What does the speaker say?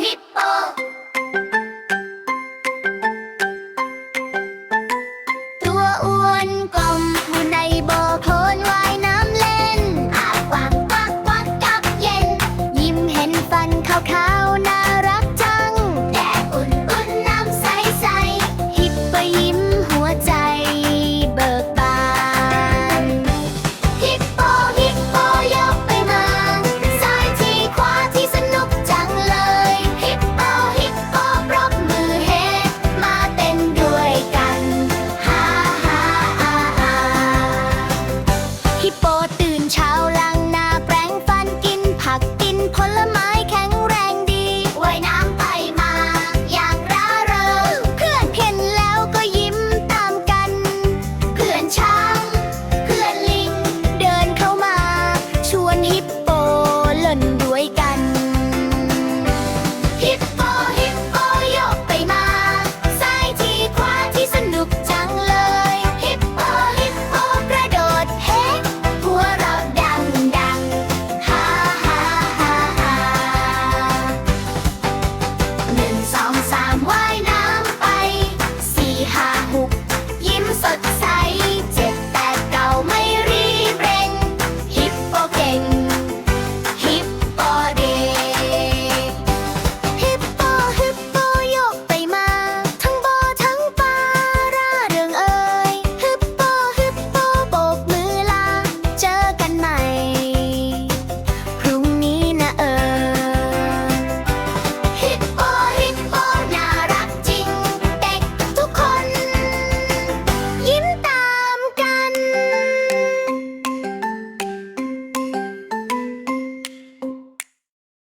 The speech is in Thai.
ฮิปโป ตัวอ้วนกลมอยู่ในบ่อโคลนว่ายน้ำเล่นอากวางกวักกวักกับเย็น ยิ้มเห็นฟันขาว